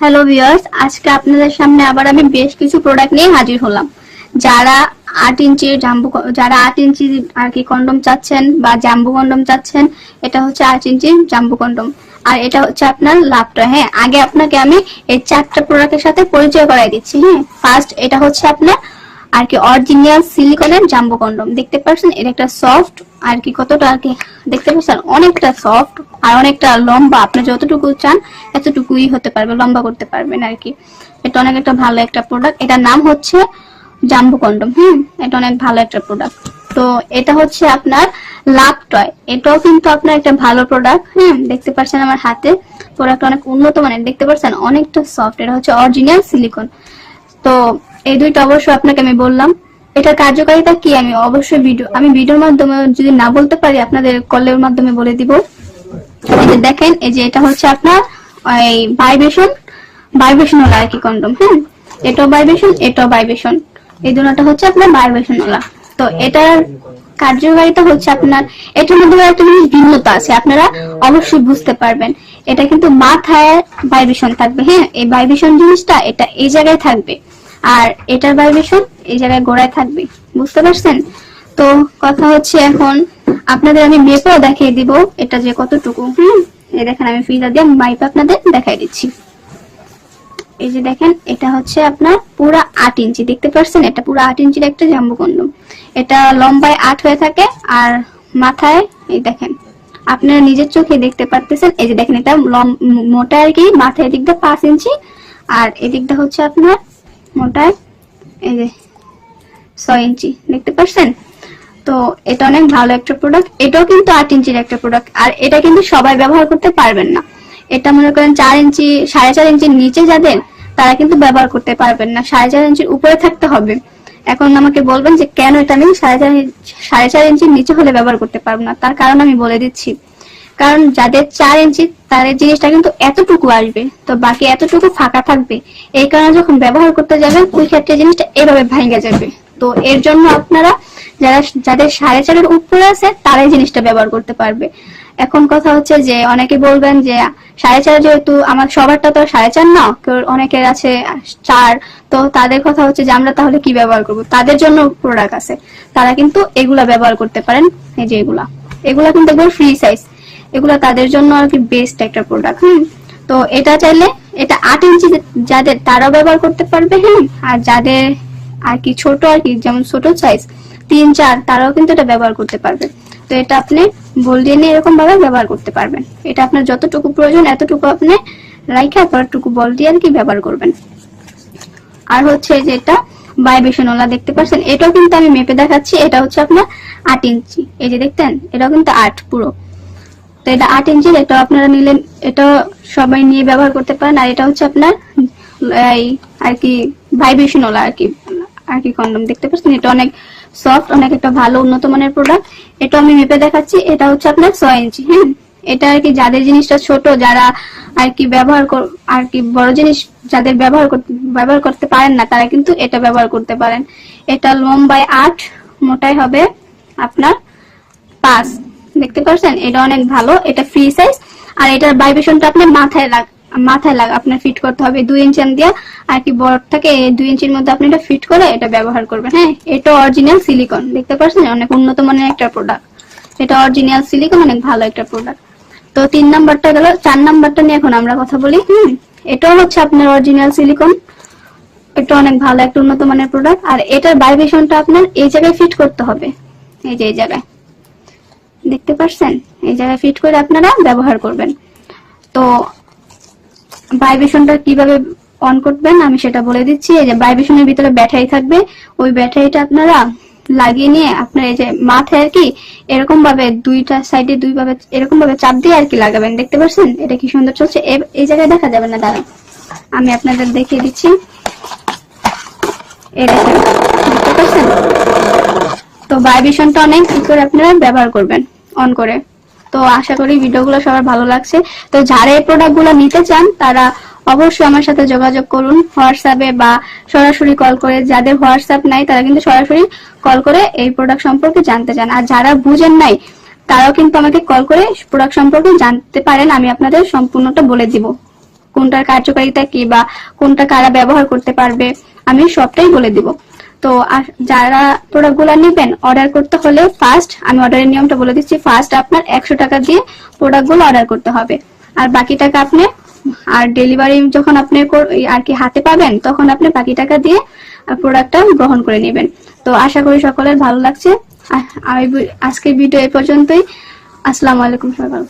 Hello viewers আজকে আপনাদের সামনে আবার আমি বেশ কিছু প্রোডাক্ট নিয়ে হাজির হলাম। যারা আট ইঞ্চি জাম্বু যারা আট ইঞ্চি আর কি কন্ডম চাচ্ছেন বা জাম্বু কন্ডম চাচ্ছেন, এটা হচ্ছে আট ইঞ্চি জাম্বু কন্ডম আর এটা হচ্ছে আপনার লাভটা। হ্যাঁ আগে আপনাকে আমি এই চারটা প্রোডাক্টের সাথে পরিচয় করাই দিচ্ছি। হ্যাঁ ফার্স্ট এটা হচ্ছে আপনার আর কি অরিজিনাল সিলিকনের জাম্বো কন্ডম দেখতে পাচ্ছেন? এটা একটা সফট আর কি কতটা আর কি, দেখতে পাচ্ছেন? অনেকটা সফট আর অনেকটা লম্বা। আপনি যতটুকু চান, এতটুকুই হতে পারবে, লম্বা করতে পারবেন আর কি। এটা অনেক একটা ভালো একটা প্রোডাক্ট এটার নাম হচ্ছে জাম্বো কন্ডম হুম, এটা অনেক ভালো একটা প্রোডাক্ট তো এটা হচ্ছে আপনার লাভ টয় এটাও কিন্তু আপনার একটা ভালো প্রোডাক্ট হ্যাঁ দেখতে পাচ্ছেন আমার হাতে। প্রোডাক্ট অনেক উন্নত মানের। দেখতে পাচ্ছেন? অনেকটা সফট এটা হচ্ছে অরিজিনাল সিলিকন তো এই দুইটা অবশ্যই আপনাকে আমি বললাম। এটার কার্যকারিতা কি? আমি অবশ্যই ভিডিও আমি ভিডিওর মাধ্যমে যদি না বলতে পারি, আপনাদের কলের মাধ্যমে বলে দিব। যে দেখেন, এই যে এটা হচ্ছে আপনার, এই ভাইব্রেশন ভাইব্রেশন ওলা আর কি কন্ডম হ্যাঁ? এটাও ভাইব্রেশন এটাও ভাইব্রেশন এই দুটোটা হচ্ছে আপনার ভাইব্রেশন ওলা তো এটার কার্যকারিতা হচ্ছে আপনার এটার মধ্যে একটা জিনিস ভিন্নতা আছে, আপনারা অবশ্যই বুঝতে পারবেন। এটা কিন্তু মাথায় ভাইব্রেশন থাকবে হ্যাঁ? এই ভাইব্রেশন জিনিসটা এটা এই জায়গায় থাকবে। আর এটার ভাইব্রেশন এই জায়গায় গোড়ায় থাকবে। বুঝতে পারছেন? তো কথা হচ্ছে এখন আপনাদের আমি মেপেও দেখিয়ে দিব, এটা যে কতটুকু। হুম, এই দেখেন আমি ফিজা দিয়ে মাইপ আপনাদের দেখাই দিচ্ছি। এই যে দেখেন, এটা হচ্ছে আপনার পুরো আট ইঞ্চি, দেখতে পাচ্ছেন এটা পুরো আট ইঞ্চির একটা জাম্বু কন্ডম এটা লম্বায় আট হয়ে থাকে আর মাথায় এই দেখেন, আপনারা নিজের চোখে দেখতে পারতেছেন। এই যে দেখেন, এটা মোটা আর কি, মাথায় এদিকটা পাঁচ ইঞ্চি আর এদিকটা হচ্ছে আপনার মোটায়, এই যে ছয় ইঞ্চি, দেখতে পাচ্ছেন তো এটা অনেক ভালো একটা প্রোডাক্ট এটাও কিন্তু আট ইঞ্চির একটা প্রোডাক্ট আর এটা কিন্তু সবাই ব্যবহার করতে পারবেন না। এটা মনে করেন চার ইঞ্চি, সাড়ে চার ইঞ্চির নিচে যাদের, তারা কিন্তু ব্যবহার করতে পারবেন না। সাড়ে চার ইঞ্চির উপরে থাকতে হবে। এখন আমাকে বলবেন যে কেন এটা আমি সাড়ে চার সাড়ে চার ইঞ্চির নিচে হলে ব্যবহার করতে পারব না? তার কারণ আমি বলে দিচ্ছি। কারণ যাদের চার ইঞ্চি, তাদের জিনিসটা কিন্তু এতটুকু আসবে। তো বাকি এতটুকু ফাঁকা থাকবে, এই কারণে যখন ব্যবহার করতে যাবেন, ওই ক্ষেত্রে জিনিসটা এভাবে ভাঙে যাবে। তো এর জন্য আপনারা যারা, যাদের সাড়ে চারের উপরে আছে, তারাই জিনিসটা ব্যবহার করতে পারবে। এখন কথা হচ্ছে যে, অনেকে বলবেন যে, সাড়ে চার যেহেতু আমার, সবারটা তো সাড়ে চার না, কেউ অনেকের আছে চার, তো তাদের কথা হচ্ছে যে, আমরা তাহলে কি ব্যবহার করব? তাদের জন্য প্রোডাক্ট আছে। তারা কিন্তু এগুলা ব্যবহার করতে পারেন, এই যে এগুলা। এগুলা কিন্তু একবার ফ্রি সাইজ এগুলা তাদের জন্য আর কি বেস্ট একটা প্রোডাক্ট হুম? তো এটা চাইলে, এটা আট ইঞ্চি যাদের তারাও ব্যবহার করতে পারবে হ্যাঁ আর যাদের আর কি ছোট আর কি, যেমন ছোট সাইজ তিন, চার, তারাও কিন্তু এটা ব্যবহার করতে পারবে। তো এটা আপনি বল দিয়ে নিয়ে এরকম ভাবে ব্যবহার করতে পারবেন। এটা আপনার যতটুকু প্রয়োজন, এতটুকু আপনি রাইখে পরটুকু বল দিয়ে আর কি ব্যবহার করবেন। আর হচ্ছে যে এটা ভাইব্রেশন ওলা দেখতে পাচ্ছেন, এটাও কিন্তু আমি মেপে দেখাচ্ছি, এটা হচ্ছে আপনার আট ইঞ্চি। এই যে দেখতেন, এটাও কিন্তু আট পুরো। তো এটা আট ইঞ্চির এটা আপনারা নিলেন এটা সবাই নিয়ে ব্যবহার করতে পারেন। আর এটা হচ্ছে আপনার, এই আর কি ভাইব্রেশন ওলা আর কি আর কি কন্ডম দেখতে পাচ্ছেন? এটা অনেক সফট অনেক একটা ভালো, উন্নত মানের প্রোডাক্ট এটা আমি মেপে দেখাচ্ছি, এটা হচ্ছে আপনার ছয় ইঞ্চি হ্যাঁ? এটা আর কি যাদের জিনিসটা ছোট, যারা আর কি ব্যবহার আর কি বড় জিনিস যাদের ব্যবহার ব্যবহার করতে পারেন না, তারা কিন্তু এটা ব্যবহার করতে পারেন। এটা লম্বায় আট মোটাই হবে আপনার পাঁচ। দেখতে পাচ্ছেন এটা অনেক ভালো। এটা ফ্রি সাইজ আর এটার ভাইব্রেশনটা আপনার মাথায় লাগ মাথায় লাগ আপনার ফিট করতে হবে। দুই ইঞ্চি দিয়ে আর কি বড় থাকে, দুই ইঞ্চির মধ্যে আপনি এটা ফিট করে এটা ব্যবহার করবেন। হ্যাঁ এটা অরিজিনাল সিলিকন দেখতে পাচ্ছেন অনেক উন্নত মানের একটা প্রোডাক্ট এটা অরিজিনাল সিলিকন অনেক ভালো একটা প্রোডাক্ট তো তিন নাম্বারটা গেল, চার নাম্বারটা নিয়ে এখন আমরা কথা বলি। হুম, এটাও হচ্ছে আপনার অরিজিনাল সিলিকন এটা অনেক ভালো, একটা উন্নত মানের প্রোডাক্ট আর এটার ভাইব্রেশনটা আপনার এই জায়গায় ফিট করতে হবে। এই যে, এই জায়গায়। দেখতে পাচ্ছেন এই জায়গায় ফিট করে আপনারা ব্যবহার করবেন। তো ভাইব্রেশনটা কীভাবে অন করবেন আমি সেটা বলে দিচ্ছি। এই যে ভাইব্রেশনের ভিতরে ব্যাটারি থাকবে। ওই ব্যাটারিটা আপনারা লাগিয়ে নিয়ে আপনার এই যে মাথায় আর কি এরকম ভাবে দুইটা সাইডে দুই ভাবে এরকম ভাবে চাপ দিয়ে আর কি লাগাবেন। দেখতে পাচ্ছেন এটা কি সুন্দর চলছে? এই জায়গায় দেখা যাবে না, দাঁড়ান। আমি আপনাদের দেখিয়ে দিচ্ছি। দেখেন, দেখতে পাচ্ছেন তো ভাইব্রেশনটা অনেক কি করে আপনারা ব্যবহার করবেন। অন করে। তো আশা করি ভিডিওগুলো সবার ভালো লাগছে। তো যারা এই প্রোডাক্টগুলো নিতে চান, তারা অবশ্যই আমার সাথে যোগাযোগ করুন। হোয়াটসঅ্যাপে বা সরাসরি কল করে, যাদের হোয়াটসঅ্যাপ নাই, তারা কিন্তু সরাসরি কল করে এই প্রোডাক্ট সম্পর্কে জানতে চান। আর যারা বুঝেন নাই, তারাও কিন্তু আমাকে কল করে প্রোডাক্ট সম্পর্কে জানতে পারেন, আমি আপনাদের সম্পূর্ণটা বলে দিব। কোনটার কার্যকারিতা কি বা কোনটা কারা ব্যবহার করতে পারবে, আমি সবটাই বলে দিব। তো যারা প্রোডাক্টগুলো নেবেন অর্ডার করতে হলে ফার্স্ট আমি অর্ডারের নিয়মটা বলে দিচ্ছি ফার্স্ট আপনার একশো টাকা দিয়ে প্রোডাক্টগুলো অর্ডার করতে হবে। আর বাকি টাকা আপনি, আর ডেলিভারি যখন আপনি আর কি হাতে পাবেন, তখন আপনি বাকি টাকা দিয়ে প্রোডাক্টটা গ্রহণ করে নেবেন। তো আশা করি সকলের ভালো লাগছে। আজকের ভিডিও এই পর্যন্তই। আসসালামু আলাইকুম সবাই।